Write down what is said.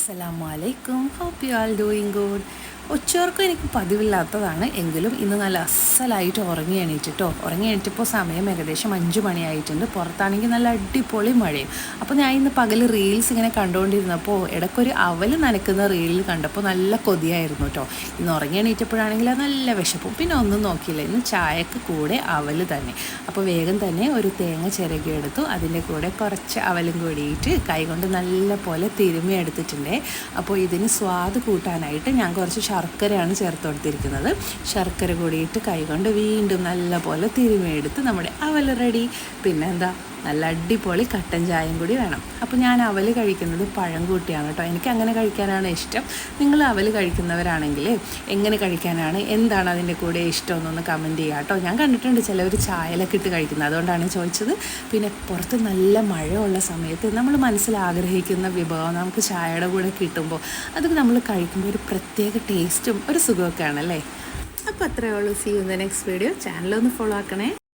Assalamu alaikum. Hope you all doing good. ഉച്ചയോർക്കും എനിക്ക് പതിവില്ലാത്തതാണ്. എങ്കിലും ഇന്ന് നല്ല അസലായിട്ട് ഉറങ്ങി എണീറ്റിട്ടോ. ഉറങ്ങി എണീറ്റപ്പോൾ സമയം ഏകദേശം അഞ്ച് മണിയായിട്ടുണ്ട്. പുറത്താണെങ്കിൽ നല്ല അടിപൊളി മഴയും. അപ്പോൾ ഞാൻ ഇന്ന് പകൽ റീൽസ് ഇങ്ങനെ കണ്ടുകൊണ്ടിരുന്നപ്പോൾ ഇടയ്ക്കൊരു അവൽ നനക്കുന്ന റീലിൽ കണ്ടപ്പോൾ നല്ല കൊതിയായിരുന്നു കേട്ടോ ഇന്ന് ഉറങ്ങി എണീറ്റപ്പോഴാണെങ്കിൽ നല്ല വിശപ്പും. പിന്നെ ഒന്നും നോക്കിയില്ല. ഇന്ന് ചായക്ക് കൂടെ അവൽ തന്നെ. അപ്പോൾ വേഗം തന്നെ ഒരു തേങ്ങ ചിരകിയെടുത്തു അതിന്റെ കൂടെ കുറച്ച് അവലും കൂടിയിട്ട് കൈകൊണ്ട് നല്ല പോലെ തിരുമ്മി എടുത്തിട്ടുണ്ട്. അപ്പോൾ ഇതിന് സ്വാദ് കൂട്ടാനായിട്ട് ഞാൻ കുറച്ച് ശർക്കരയാണ് ചേർത്ത് കൊടുത്തിരിക്കുന്നത്. ശർക്കര കൂടിയിട്ട് കൈകൊണ്ട് വീണ്ടും നല്ല പോലെ തിരുമിയെടുത്ത് നമ്മുടെ അവൽ റെഡി പിന്നെ എന്താ നല്ല അടിപൊളി കട്ടൻ ചായയും കൂടി വേണം. അപ്പോൾ ഞാൻ അവൽ കഴിക്കുന്നത് പഴം കൂട്ടിയാണ് കേട്ടോ. എനിക്ക് അങ്ങനെ കഴിക്കാനാണ് ഇഷ്ടം. നിങ്ങൾ അവൽ കഴിക്കുന്നവരാണെങ്കിൽ എങ്ങനെ കഴിക്കാനാണ്? എന്താണ് അതിന്റെ കൂടെ ഇഷ്ടം എന്നൊന്ന് കമന്റ് ചെയ്യുക കേട്ടോ. ഞാൻ കണ്ടിട്ടുണ്ട് ചിലവർ ചായലൊക്കെ ഇട്ട് കഴിക്കുന്നത്. അതുകൊണ്ടാണ് ചോദിച്ചത്. പിന്നെ പുറത്ത് നല്ല മഴയുള്ള സമയത്ത് നമ്മൾ മനസ്സിൽ ആഗ്രഹിക്കുന്ന വിഭവം നമുക്ക് ചായയുടെ കൂടെ കിട്ടുമ്പോൾ അത് നമ്മൾ കഴിക്കുമ്പോൾ ഒരു പ്രത്യേക ടേസ്റ്റും ഒരു സുഖമൊക്കെ ആണല്ലേ അപ്പോൾ അത്രയേ ഉള്ളൂ see you the next video ചാനലൊന്ന് ഫോളോ ആക്കണേ.